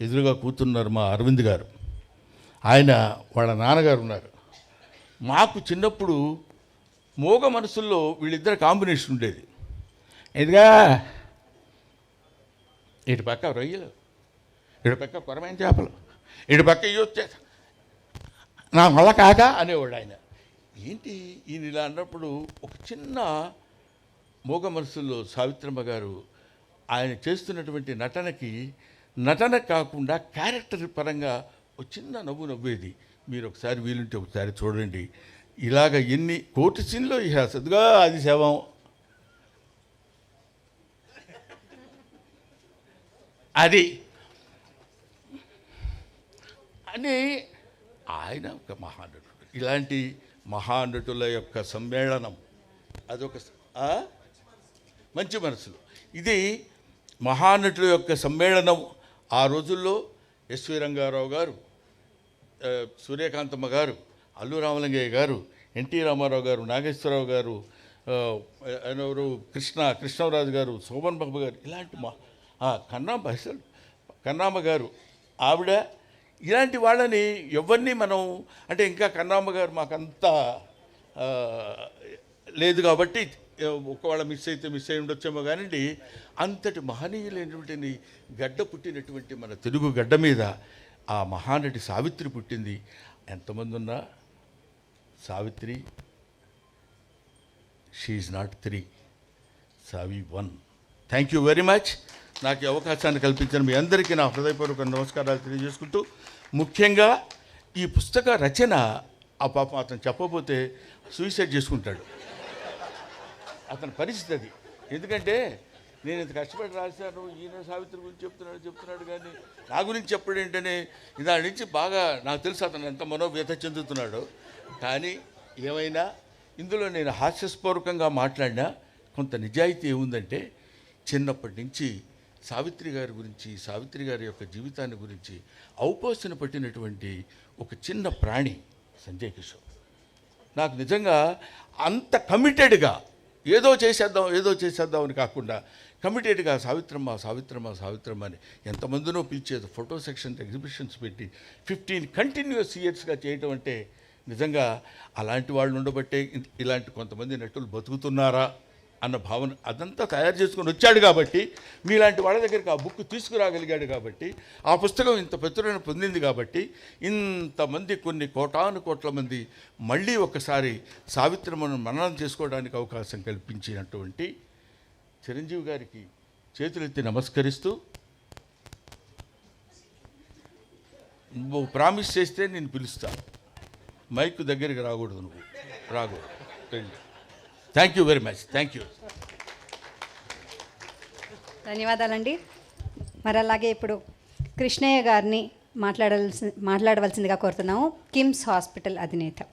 ఎదురుగా కూతున్నారు మా అరవింద్ గారు. ఆయన వాళ్ళ నాన్నగారు ఉన్నారు. మాకు చిన్నప్పుడు మోగ మనసుల్లో వీళ్ళిద్దరు కాంబినేషన్ ఉండేది. ఇదిగా ఇటు పక్క రొయ్యలు ఇటు పక్క కొరమైన చేపలు ఇటు పక్క ఇవి వచ్చే నా వల్ల కాక అనేవాడు ఆయన. ఏంటి ఈయన ఇలా అన్నప్పుడు ఒక చిన్న మోగ మనసుల్లో సావిత్రమ్మ గారు ఆయన చేస్తున్నటువంటి నటనకి నటన కాకుండా క్యారెక్టర్ పరంగా ఒక చిన్న నవ్వు నవ్వేది. మీరు ఒకసారి వీలుంటే ఒకసారి చూడండి. ఇలాగ ఎన్ని కోటి సీన్లో ఇహ సద్దుగా అది శవం అది. అని ఆయన ఒక మహానటుడు. ఇలాంటి మహానటుల యొక్క సమ్మేళనం. అదొక మంచి మనసులు. ఇది మహానటుల యొక్క సమ్మేళనం ఆ రోజుల్లో ఎస్వి రంగారావు గారు సూర్యకాంతమ్మ గారు అల్లు రామలింగయ్య గారు ఎన్టీ రామారావు గారు నాగేశ్వరరావు గారు ఆ, ఎవరు? కృష్ణ కృష్ణరాజు గారు శోభన్ బాబు గారు ఇలాంటి మా ఆ, అసలు కన్నాంబ గారు ఆవిడ ఇలాంటి వాళ్ళని ఎవరిని మనం అంటే ఇంకా కన్నామ్మ గారు మాకంతా లేదు కాబట్టి ఒకవేళ మిస్ అయితే మిస్ అయి ఉండొచ్చేమో కానివ్వండి అంతటి మహనీయులైనటువంటి గడ్డ పుట్టినటువంటి మన తెలుగు గడ్డ మీద ఆ మహానటి సావిత్రి పుట్టింది. ఎంతమంది ఉన్నా Savitri she not three Savi one thank you very much నాకు ఈ అవకాశాన్ని కల్పించిన మీ అందరికీ నా హృదయపూర్వక నమస్కారాలు తెలియజేసుకుంటూ ముఖ్యంగా ఈ పుస్తక రచన ఆ పాపం అతను చెప్పబోతే సూసైడ్ చేసుకుంటాడు. అతని పరిస్థితి అది. ఎందుకంటే నేను ఇంత కష్టపడి రాశాను ఈయన సావిత్రి గురించి చెప్తున్నాడు చెప్తున్నాడు కానీ నా గురించి చెప్పడం ఏంటనే దాని నుంచి బాగా నాకు తెలుసు అతను ఎంత మనోవ్యత చెందుతున్నాడో. కానీ ఏమైనా ఇందులో నేను హాస్యస్పూర్వకంగా మాట్లాడినా కొంత నిజాయితీ ఏముందంటే చిన్నప్పటి నుంచి సావిత్రి గారి గురించి సావిత్రి గారి యొక్క జీవితాన్ని గురించి ఔపాసన పట్టినటువంటి ఒక చిన్న ప్రాణి సంజయ్ కిషోర్. నాకు నిజంగా అంత కమిటెడ్గా ఏదో చేసేద్దాం ఏదో చేసేద్దాం అని కాకుండా కమిటెడ్గా సావిత్రమ్మ సావిత్రమ్మ సావిత్రమ్మ అని ఎంతమందినో పిలిచేది ఫోటో సెక్షన్ ఎగ్జిబిషన్స్ పెట్టి ఫిఫ్టీన్ కంటిన్యూస్ ఇయర్స్గా చేయటం అంటే నిజంగా అలాంటి వాళ్ళు ఉండబట్టే ఇలాంటి కొంతమంది నటులు బతుకుతున్నారా? అన్న భావన అదంతా తయారు చేసుకొని వచ్చాడు కాబట్టి మీలాంటి వాళ్ళ దగ్గరికి ఆ బుక్ తీసుకురాగలిగాడు కాబట్టి ఆ పుస్తకం ఇంత ప్రచురణ పొందింది కాబట్టి ఇంతమంది కొన్ని కోటాను కోట్ల మంది మళ్ళీ ఒకసారి సావిత్రమ్మను మననం చేసుకోవడానికి అవకాశం కల్పించినటువంటి చిరంజీవి గారికి చేతులెత్తి నమస్కరిస్తూ నువ్వు ప్రామిస్ చేస్తే నేను పిలుస్తా. మైక్ దగ్గరికి రాకూడదు నువ్వు. రాకూడదు thank you very much thank you ధన్యవాదాలండి. మరి అలాగే ఇప్పుడు కృష్ణయ్య గారిని మాట్లాడాల్సి మాట్లాడవలసిందిగా కోరుతున్నాము. కిమ్స్ హాస్పిటల్ అధినేత.